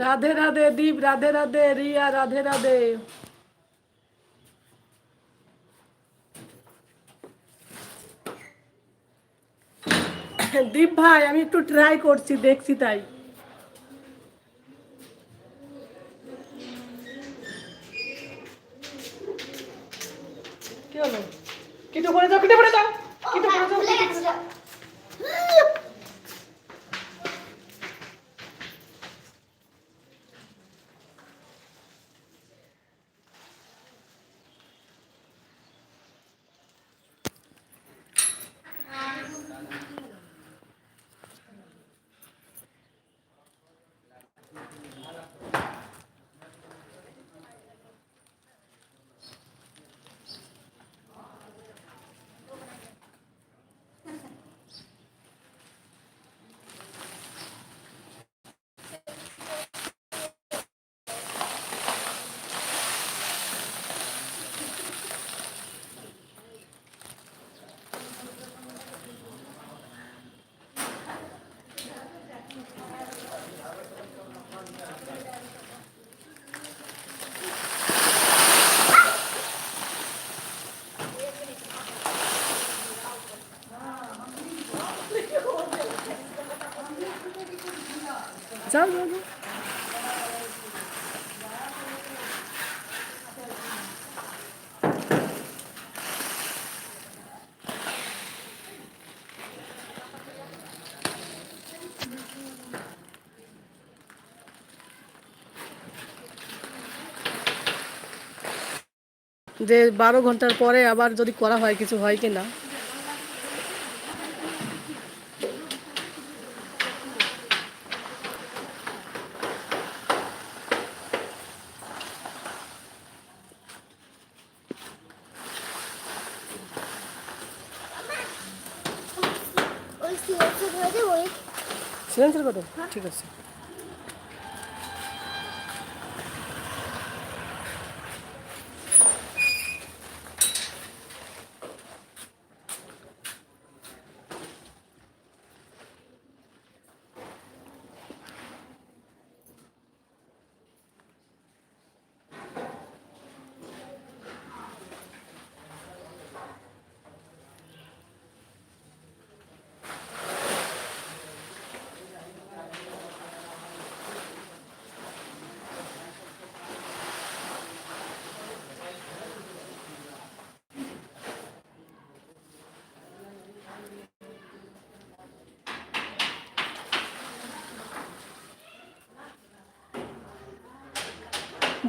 রাধে রাধে দীপ, রাধে রাধে রিয়া, রাধে রাধে। দীপ ভাই, আমি একটু ট্রাই করছি, দেখছি তাই। যে বারো ঘণ্টার পরে আবার যদি করা হয় কিছু হয় কি না সিলেন্সার কত ঠিক আছে।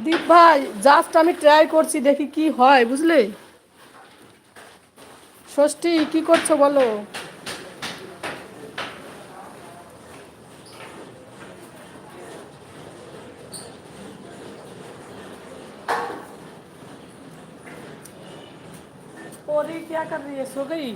দীপ ভাই জাস্ট আমি ট্রাই করছি দেখি কি হয় বুঝলে ষষ্ঠী কি করছো বলো पौधी क्या कर रही है सो गई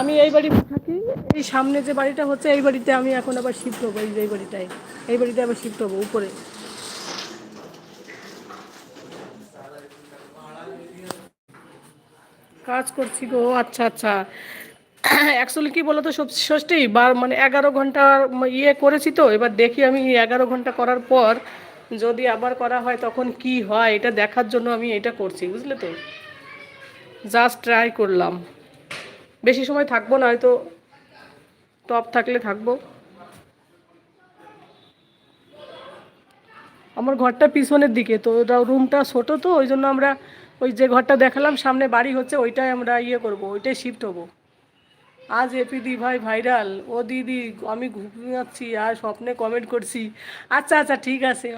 আমি এই বাড়িতে থাকি, এই সামনে যে বাড়িটা হচ্ছে, এই বাড়িতে আমি এখন আবার শিফট হব, এই এই বাড়িটায়। এই বাড়িতে আবার শিফট হব, উপরে। কাজ করছি গো আচ্ছা আচ্ছা। অ্যাকচুয়ালি কি বলতো ষষ্ঠী, বার মানে এগারো ঘণ্টা ইয়ে করেছি তো, এবার দেখি আমি এগারো ঘণ্টা করার পর যদি আবার করা হয় তখন কি হয়, এটা দেখার জন্য আমি এটা করছি, বুঝলে তো? জাস্ট ট্রাই করলাম। বেশি সময় থাকব না, হয়তো টপ থাকলে থাকব। আমার ঘরটা পিছনের দিকে, তো ওটা রুমটা ছোটো তো, ওই জন্য আমরা ওই যে ঘরটা দেখালাম, সামনে বাড়ি হচ্ছে, ওইটাই আমরা ইয়ে করব, ওইটাই শিফট হব। আজ এপি দি ভাই ভাইরাল ও দিদি, আমি ঘুমাচ্ছি আর স্বপ্নে কমেন্ট করছি। আচ্ছা আচ্ছা ঠিক আছে।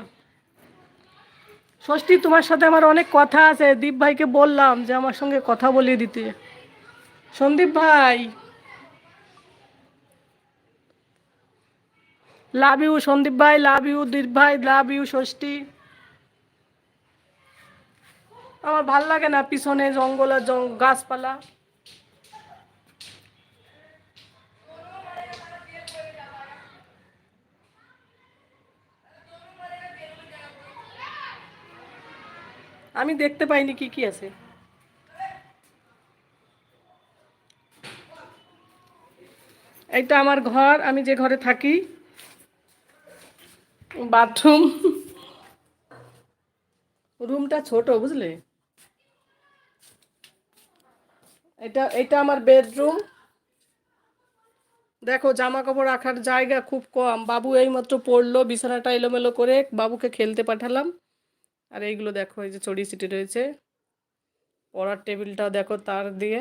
ষষ্ঠী, তোমার সাথে আমার অনেক কথা আছে, দীপ ভাইকে বললাম যে আমার সঙ্গে কথা বলিয়ে দিতে। সন্দীপ ভাই। লাভ ইউ সন্দীপ ভাই লাভ ইউ দীপ ভাই লাভ ইউ ষষ্ঠী। আমার ভালো লাগে না পিছনে জঙ্গল আর গাছপালা। আমি দেখতে পাইনি কি কি আছে। এইটা আমার ঘর, আমি যে ঘরে থাকি। বাথরুম। রুমটা ছোট, বুঝলে? এটা এটা আমার বেডরুম। দেখো জামা কাপড় রাখার জায়গা খুব কম। বাবু এইমাত্র পড়ল, বিছানাটা এলোমেলো করে বাবুকে খেলতে পাঠালাম। আর এইগুলো দেখো, এই যে চড়ি সিটি রয়েছে। পড়ার টেবিলটাও দেখো তার দিয়ে।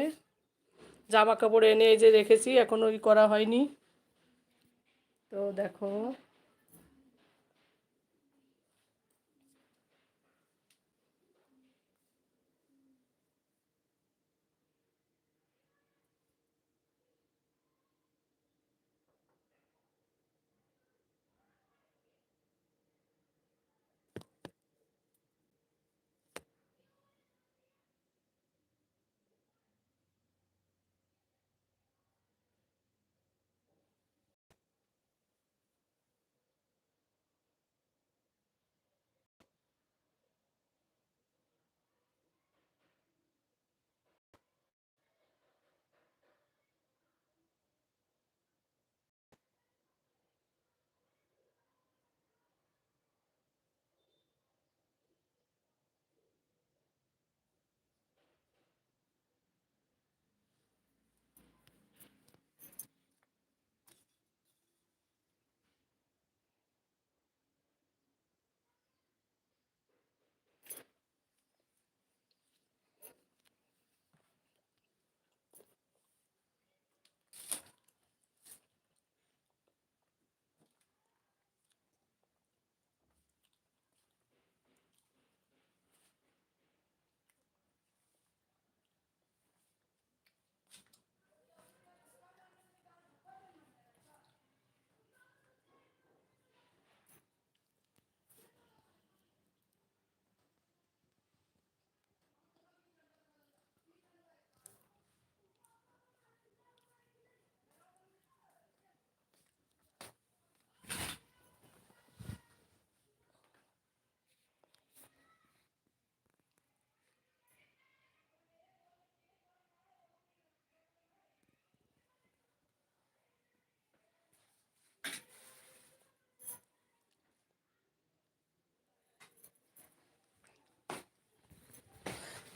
জামা কাপড় এনে এই যে রেখেছি এখনও ওই করা হয়নি। তো দেখো।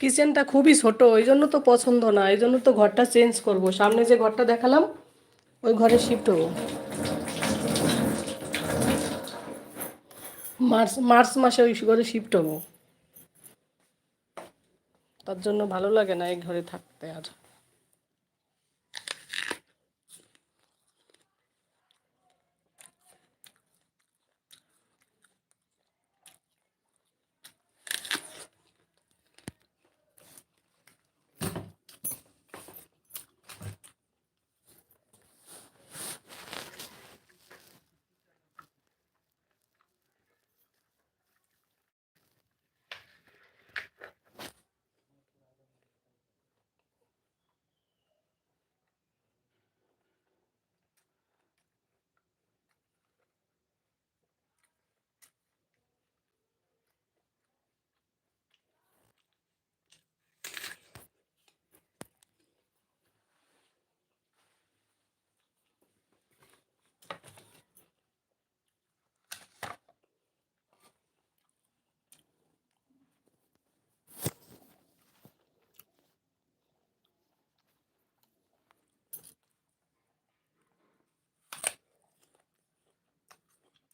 কিচেনটা খুবই ছোট ওই জন্য তো পছন্দ না, এই জন্য তো ঘরটা চেঞ্জ করব। সামনে যে ঘরটা দেখালাম, ওই ঘরে শিফট হব। মার্চ মার্চ মাসে ওই ঘরে শিফট হব। তার জন্য ভালো লাগে না এই ঘরে থাকতে আর।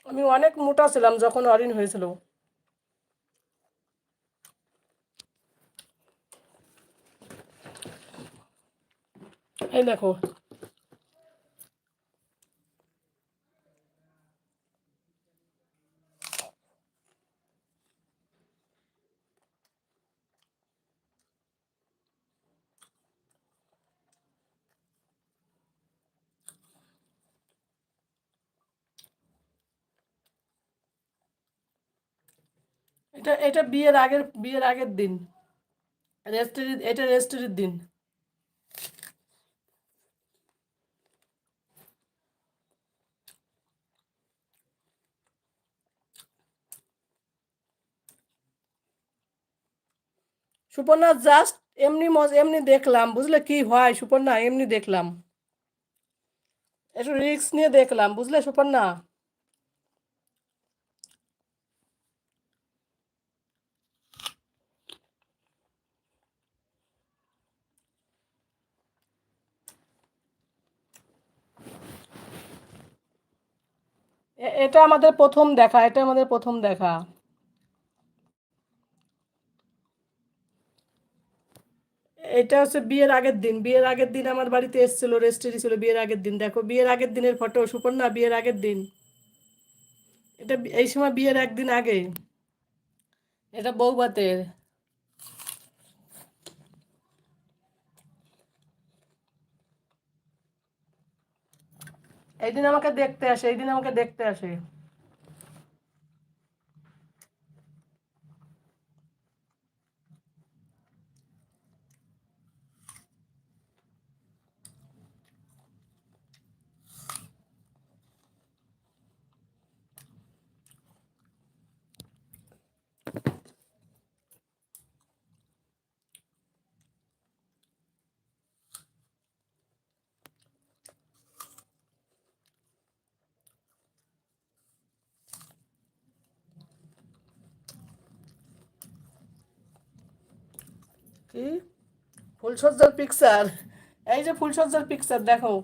আমি অনেক মোটা ছিলাম যখন অরিন হয়েছিল। এই দেখো এটা এটা বিয়ের আগের বিয়ের আগের দিন। রেস্টের এটা রেস্টের দিন। সুপর্ণা জাস্ট এমনি এমনি দেখলাম। বুঝলে কি হয়, সুপর্ণা? এমনি দেখলাম। একটু রিস্ক নিয়ে দেখলাম। বুঝলে সুপর্ণা? এটা আমাদের প্রথম দেখা, এটা আমাদের প্রথম দেখা। এটা হচ্ছে বিয়ের আগের দিন, বিয়ের আগের দিন আমার বাড়িতে এসেছিল রেস্টেরি ছিল বিয়ের আগের দিন। দেখো, বিয়ের আগের দিনের ফটো সুপর্ণা, বিয়ের আগের দিন। এটা এই সময় বিয়ের একদিন আগে, এটা বৌভাতের। এই দিন আমাকে দেখতে আসে এই দিন আমাকে দেখতে আসে। কি? ফুলসজ্জার পিকচার এই যে ফুলসজ্জার পিকচার দেখো।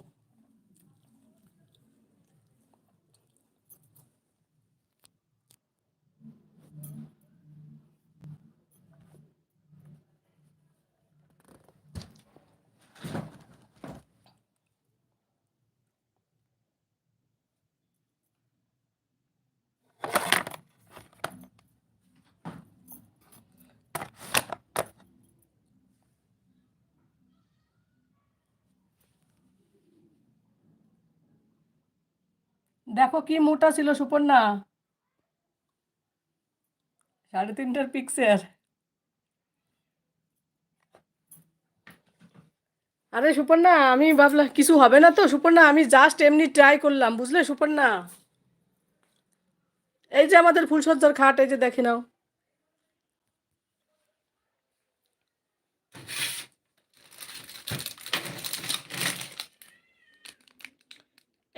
দেখো কি মোটা ছিল সুপর্ণা। সাড়ে তিনটার পিক্সের আরে সুপর্ণা, আমি ভাবলাম কিছু হবে না তো। সুপর্ণা, আমি জাস্ট এমনি ট্রাই করলাম, বুঝলে সুপর্ণা? এই যে আমাদের ফুলসজ্জার খাট, এই যে দেখে নাও।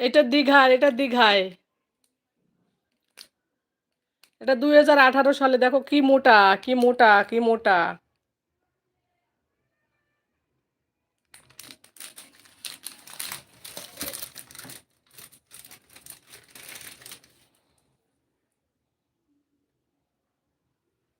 এটা দীঘার, এটা দীঘায়। এটা দুই হাজার আঠারো সালে, দেখো কি মোটা কি মোটা কি মোটা।